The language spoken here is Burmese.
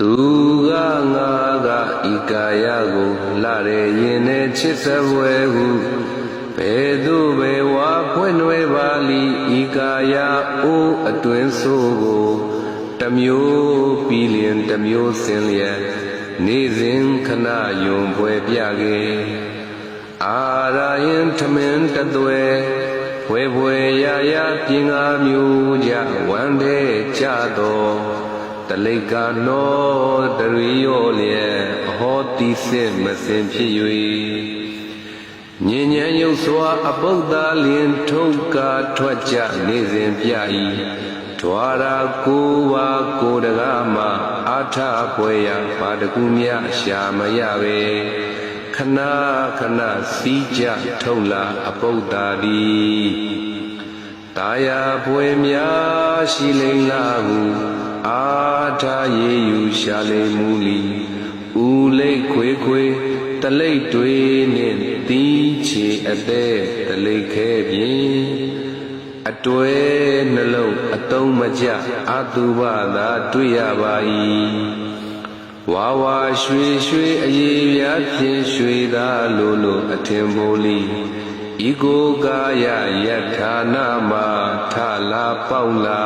သူကငါကဤကာယကိုလှရဲရင်နဲ့ချစ်စပွဲဟုဘယ်သို့ပဲဝါဖွင့်ွယ်ပါလီဤကာယအိုးအတွင်ဆိုးကိုတစ်မျိုးပြီးလျင်တစ်မျိုးစင်လျက်နေစဉ်ခဏယွန်ပွဲပြခဲ့အာရယင်ထမင်းတသွဲဘွယ်ဘွယ်ရရပြင်ငါမျိုးကြဝမ်းတဲ့ကြတော် တလိကနောတရိယောလျက်အဟောတိစစ်မစင်ဖြစ်၍ညဉ့်ညံရုပ်စွာအပုဒ္ဒါလင်ထုတ်ကာထွက်ကြနေစဉ်ပြ၏ဒွါရာကိုပါကိုတကားမှအာထပွဲရပါတကူမြရှာမရပဲခဏခဏစီးကြထုတ်လာအပုဒ္ဒါဒီတာယာပွဲများရှိလိမ့်လာဟုအာ ထာယေယူရှာလိမ့်မူလီဦးလိတ်ခွေခွေတလိတ်တွေနှင့်တီးချေအသက်တလိတ်ခဲပြင်းအတွဲနှလုံးအတုံးမကြအာတုဘသာတွေ့ရပါ၏ဝါဝါရွှေရွှေအည်ပြားဖြင့်ရွှေသာလိုလိုအထင်မိုးလီဤကိုကာယယထာနာမထလာပေါက်လာ